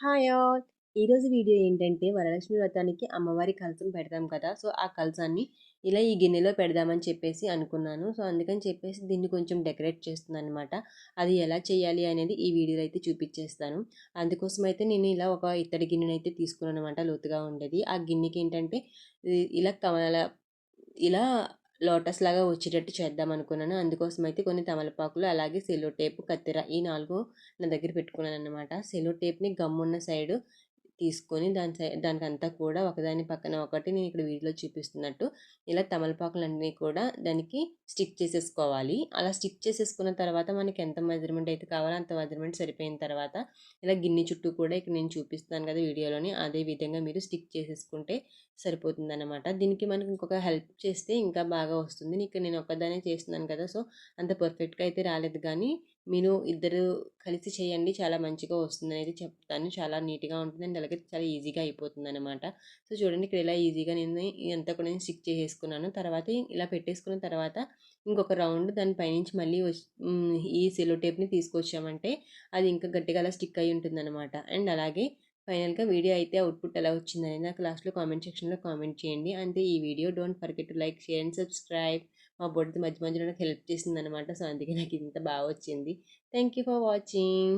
Hi all. ఈరోజు video ఏంటంటే వరలక్ష్మి వ్రతానికి అమ్మవారి కలసం పెడతాం కదా. సో ఆ కలసాన్ని ఇలా ఈ గిన్నెలో పెడదామని చెప్పేసి అనుకున్నాను. సో అందుకని చెప్పేసి దీన్ని కొంచెం డెకరేట్ చేస్తున్నాను అనమాట అది ఎలా చేయాలి అనేది ఈ వీడియోలో అయితే చూపించేస్తాను. అందుకోసం అయితే నేను ఇలా ఒక ఇత్తడి గిన్నెను అయితే తీసుకున్నాను అనమాట లోతుగా ఉండేది. ఆ గిన్నెకి ఏంటంటే ఇలా కమల ఇలా లోటస్ లాగా వచ్చేటట్టు చేద్దాం అనుకున్నాను. అందుకోసం అయితే కొన్ని తమలపాకులు అలాగే సెలో టేప్ కత్తెర ఈ నాలుగు నా దగ్గర పెట్టుకున్నాను అనమాట సెలో టేప్ని గమ్మున్న సైడు తీసుకొని దాని సై దానికంతా కూడా ఒకదాని పక్కన ఒకటి నేను ఇక్కడ వీడియోలో చూపిస్తున్నట్టు ఇలా తమలపాకులన్నీ కూడా దానికి స్టిక్ చేసేసుకోవాలి. అలా స్టిక్ చేసేసుకున్న తర్వాత మనకి ఎంత మెజర్మెంట్ అయితే కావాలో అంత మెజర్మెంట్ సరిపోయిన తర్వాత ఇలా గిన్నె చుట్టూ కూడా ఇక్కడ నేను చూపిస్తాను కదా వీడియోలోని అదే విధంగా మీరు స్టిక్ చేసేసుకుంటే సరిపోతుంది అనమాట దీనికి మనకి ఇంకొక హెల్ప్ చేస్తే ఇంకా బాగా వస్తుంది. ఇక్కడ నేను ఒకదానే చేస్తున్నాను కదా సో అంత పర్ఫెక్ట్గా అయితే రాలేదు. కానీ మీరు ఇద్దరు కలిసి చేయండి. చాలా మంచిగా వస్తుంది అనేది చెప్తాను. చాలా నీట్గా ఉంటుంది అండ్ అలాగే చాలా ఈజీగా అయిపోతుంది అనమాట సో చూడండి ఇక్కడ ఇలా ఈజీగా నేను ఇదంతా కూడా నేను స్టిక్ చేసేసుకున్నాను. తర్వాత ఇలా పెట్టేసుకున్న తర్వాత ఇంకొక రౌండ్ దాని పైనుంచి మళ్ళీ ఈ సెలో టేప్ని తీసుకొచ్చామంటే అది ఇంకా గట్టిగా అలా స్టిక్ అయి ఉంటుంది అనమాట అండ్ అలాగే ఫైనల్గా వీడియో అయితే అవుట్పుట్ ఎలా వచ్చిందని నాకు లాస్ట్లో కామెంట్ సెక్షన్లో కామెంట్ చేయండి. అంతే ఈ video. Don't forget to like share and subscribe మా బొడ్డు మధ్య మధ్యలో నాకు హెల్ప్ చేసింది అనమాట సో అందుకే నాకు ఇంత బాగా వచ్చింది. Thank you for watching